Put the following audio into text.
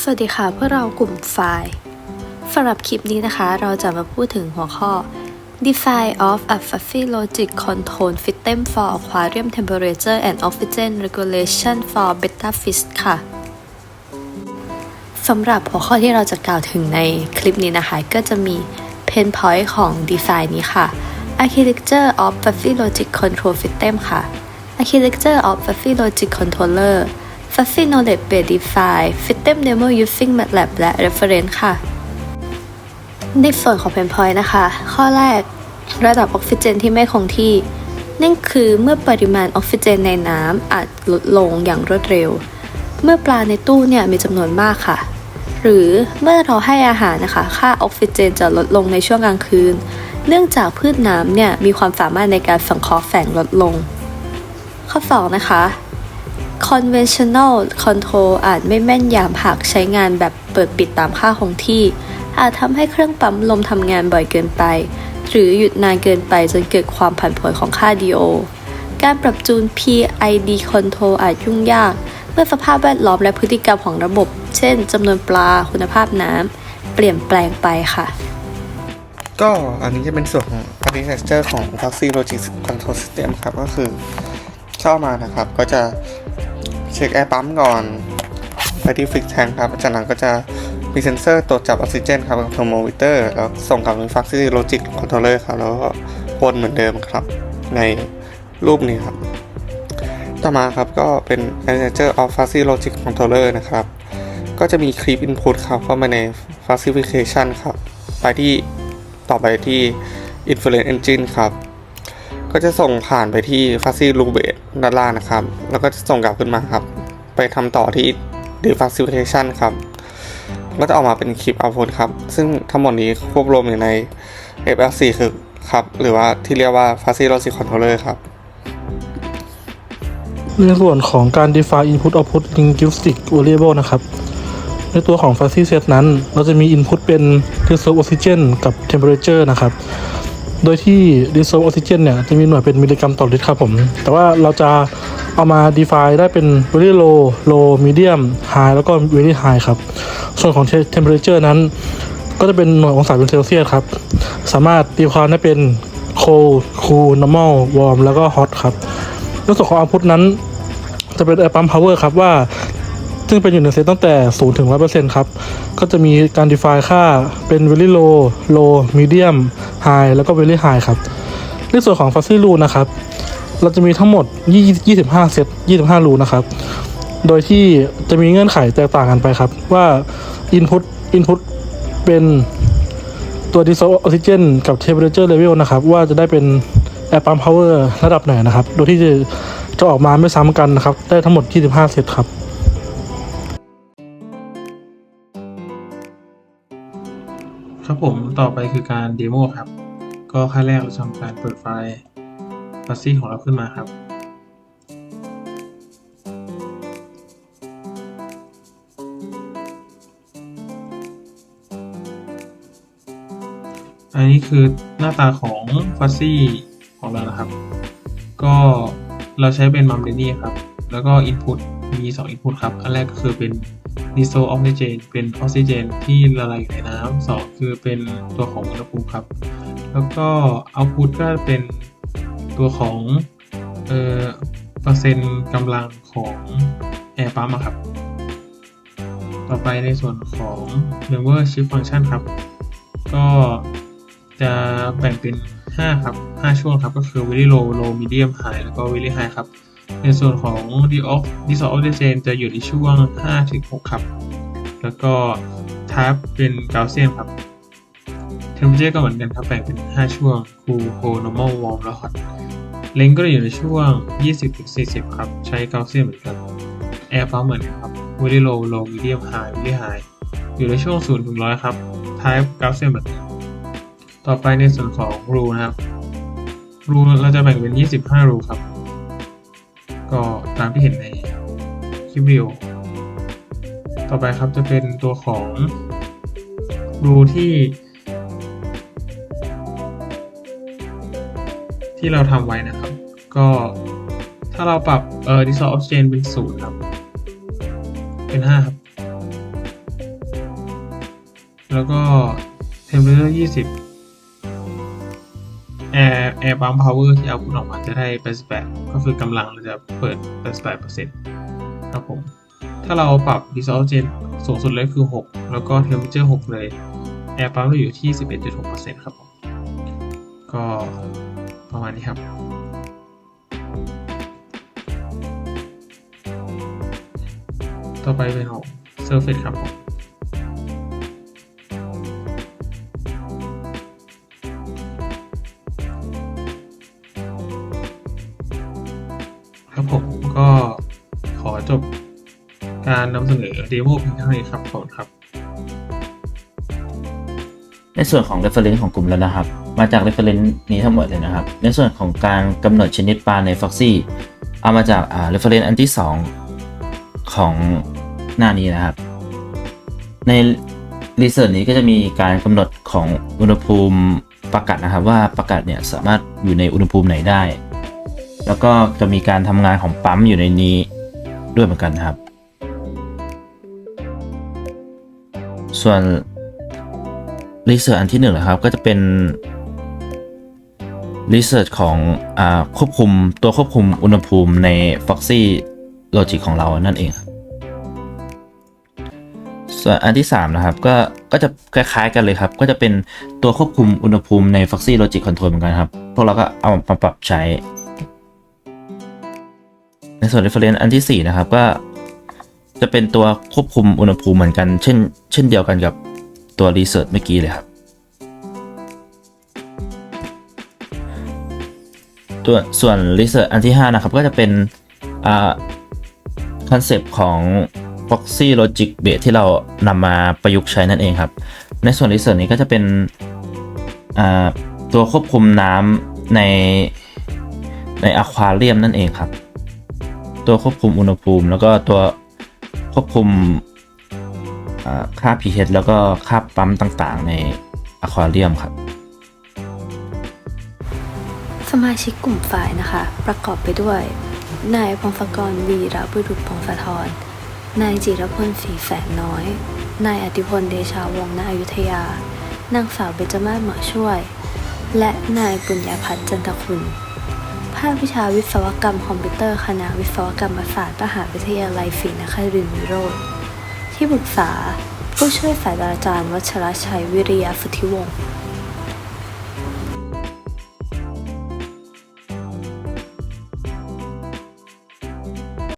สวัสดีค่ะพวกเรากลุ่มไฟล์สำหรับคลิปนี้นะคะ เราจะมาพูดถึงหัวข้อ Define of a Fluffy Logic Control System for Aquarium Temperature and Oxygen Regulation for Betta Fish ค่ะสำหรับหัวข้อที่เราจะกล่าวถึงในคลิปนี้นะคะ ก็จะมี Pain Point ของ Design นี้ค่ะ Architecture of Fluffy Logic Control System ค่ะ Architecture of Fluffy Logic Controller Fuzzy Knowledge Base Define System Demo Using MATLAB และ Reference ค่ะ ในส่วนของ Pain Point นะคะ ข้อแรกระดับออกซิเจนที่ไม่คงที่ นั่นคือเมื่อปริมาณออกซิเจนในน้ำอาจลดลงอย่างรวดเร็ว เมื่อปลาในตู้เนี่ยมีจำนวนมากค่ะ หรือเมื่อเราให้อาหารนะคะ ค่าออกซิเจนจะลดลงในช่วงกลางคืน เนื่องจากพืชน้ำเนี่ยมีความสามารถในการสังเคราะห์แฝงลดลง ข้อ 2 นะคะ conventional control อาจไม่แม่นยำหากใช้งานแบบเปิดปิดตามค่าคงที่ อาจทำให้เครื่องปั๊มลมทำงานบ่อยเกินไป หรือหยุดนานเกินไปจนเกิดความผันผวนของค่า DO การปรับจูน PID control อาจยุ่งยาก เมื่อสภาพแวดล้อมและพฤติกรรมของระบบ เช่นจำนวนปลาคุณภาพน้ำเปลี่ยนแปลงไปค่ะ ก็อันนี้จะเป็นส่วนของ architecture ของ Taxi Logic Control System ครับ ก็คือเข้ามานะครับ ก็จะ เช็คแอร์ปั๊มก่อน ไปที่ Fix Tank ครับ จากนั้นก็จะมีเซนเซอร์ตรวจจับออกซิเจนครับกับเทอร์โมมิเตอร์แล้วส่งกลับไป Taxi Logic Controller ครับ แล้วก็วนเหมือนเดิมครับ ในรูปนี้ครับ ต่อมาครับก็เป็น architecture of Fuzzy Logic Controller นะครับ ก็จะมีคลิป input ครับเข้ามาใน classification ครับ ไปที่ต่อไปที่ inference engine ครับ ก็จะส่งผ่านไปที่ fuzzy loop base ด้านล่างนะครับ แล้วก็จะส่งกลับขึ้นมาครับ ไปทำต่อที่ declassification ครับก็จะออกมาเป็นคลิป output ครับ ซึ่งทั้งหมดนี้ควบรวมอยู่ใน FL4 คือครับ หรือว่าที่เรียกว่า fuzzy logic controller ครับ ในส่วนของการ define input output linguistic variable นะครับ ในตัวของ fuzzy set นั้น เราจะมี input เป็น dissolved oxygen กับ temperature นะครับ โดยที่ dissolved oxygen เนี่ยจะมีหน่วยเป็นมิลลิกรัมต่อลิตรครับผม แต่ว่าเราจะเอามา define ได้เป็น very low low medium high แล้วก็ very high ครับ ส่วนของ temperature นั้น ก็จะเป็นหน่วยองศาเป็นเซลเซียสครับ สามารถตีความได้เป็น cold cool normal warm แล้วก็ hot ครับในส่วนของ output นั้นจะเป็น air pump power ครับว่า ซึ่งเป็นอยู่ในเซตตั้งแต่ 0 ถึง 100%ครับ ก็จะมีการ define ค่าเป็น very low low medium high แล้วก็ very high ครับ ในส่วนของ fuzzy rule นะครับ เราจะมีทั้งหมด 25 เซต 25 รูนะครับ โดยที่จะมีเงื่อนไขแตกต่างกันไปครับ ว่า input input เป็นตัว dissolved oxygen กับ temperature level นะครับ ว่าจะได้เป็น air pump power ระดับไหนนะครับ โดยที่จะจะออกมาไม่ซ้ำกันนะครับ ได้ทั้งหมด 25 เซตครับ ครับผมต่อไปคือการเดโมครับ ก็ขั้นแรกเราทำการเปิดไฟล์ฟัซซี่ของเราขึ้นมาครับ อันนี้คือหน้าตาของฟัซซี่ของเรานะครับ ก็เราใช้เป็นมัมเดนี่ครับ แล้วก็ Input มี2 Input ครับ อันแรกก็คือเป็นดิโซออกซิเจนเป็นออกซิเจนที่ละลายอยู่ในน้ำสองคือเป็นตัวของอุณหภูมิครับ แล้วก็เอาพุตก็เป็นตัวของเอ่อเปอร์เซ็นต์กำลังของแอร์ปั๊มครับ ต่อไปในส่วนของ Lever Shift Function ครับ ก็จะแบ่งเป็น 5 ครับ 5 ช่วงครับ ก็คือ very low low medium high แล้วก็ very high ครับ ในส่วนของ d o f d i s o l v e oxygen จะอยู่ในช่วง 5-6 ครับ แล้วก็ type เป็น Gaussian ครับ temperature ก็เหมือนกันครับแบ่งเป็น 5 ช่วง cool cold normal warm และ hot length ก็จะอยู่ในช่วง 20-40 ครับ ใช้ Gaussian เหมือนกัน air pump เหมือนกันครับ very low low medium high very high อยู่ในช่วง 0-100 ครับ type Gaussian เหมือนกันต่อไปในส่วนของ rule นะครับ rule เราจะแบ่งเป็น 25 rule ครับ ก็ตามที่เห็นในคลิปวิดีโอ ต่อไปครับจะเป็นตัวของรูที่ ที่เราทำไว้นะครับ ก็ถ้าเราปรับเอ่อ dissolve oxygen เป็นศูนย์ครับ เป็น 5 ครับ แล้วก็ temperature 20 air air pump power ที่เอาคุณออกมาจะได้ 88 ก็คือกำลังเราจะเปิด 88%ครับผม ถ้าเราปรับ dissolvent สูงสุดเลยคือ 6 แล้วก็ temperature 6 เลย air pump เราอยู่ที่ 11.6%ครับผม ก็ประมาณนี้ครับต่อไปเป็นของ surface ครับผม การนำเสนอเดโมเพียงเท่านี้ครับขอบครับ ในส่วนของ reference ของกลุ่มแล้วนะครับ มาจาก reference นี้ทั้งหมดเลยนะครับ ในส่วนของการกำหนดชนิดปลาใน Foxy เอามาจากอ่า reference อันที่ 2 ของหน้านี้นะครับ ใน research นี้ก็จะมีการกำหนดของอุณหภูมิประกัดนะครับว่าประกัดเนี่ยสามารถอยู่ในอุณหภูมิไหนได้ แล้วก็จะมีการทำงานของปั๊มอยู่ในนี้ด้วยเหมือนกันครับ ส่วนรีเสิร์ชอันที่หนึ่งนะครับ ก็จะเป็นรีเสิร์ชของอควบคุมตัวควบคุมอุณหภูมิใน Foxy Logic ของเรานั่นเองครับส่วนอันที่ 3 นะครับ ก็ก็จะคล้ายๆกันเลยครับ ก็จะเป็นตัวควบคุมอุณหภูมิใน Foxy Logic Control เหมือนกันครับ พวกเราก็เอามาปรับใช้ ในส่วน reference อันที่ 4 นะครับ ก็ จะเป็นตัวควบคุมอุณหภูมิเหมือนกัน เช่น เช่นเดียวกันกับตัว research เมื่อกี้เลยครับ ตัวส่วน research อันที่ 5 นะครับ ก็จะเป็นคอนเซปต์ของ Foxy Logic Base ที่เรานำมาประยุกต์ใช้นั่นเองครับ ในส่วน research นี้ก็จะเป็นตัวควบคุมน้ำในในอควาเรียมนั่นเองครับ ตัวควบคุมอุณหภูมิ แล้วก็ตัว ควบคุมอ่าค่า pH แล้วก็ค่าปั๊มต่างๆ ในอควาเรียมครับสมาชิกกลุ่มฝ่ายนะคะ ประกอบไปด้วย นายพงศกรวีระบุรุษพงศธรนายจิรพลศรีแสนน้อย นายอธิพลเดชาวงศ์ณอยุธยา นางสาวเบญจมาศหมาช่วย และนายปุญญาพัฒน์จันทคุณาควิชาวิศวกรรมคอมพิวเตอร์คณะวิศวกรรมศาสตร์มหาวิทยาลัยศรีนครินทร์วิโรธที่ปรึกษาผู้ช่วยศาสตราจารย์ วัชรชัยวิริยสุทธิวงศ์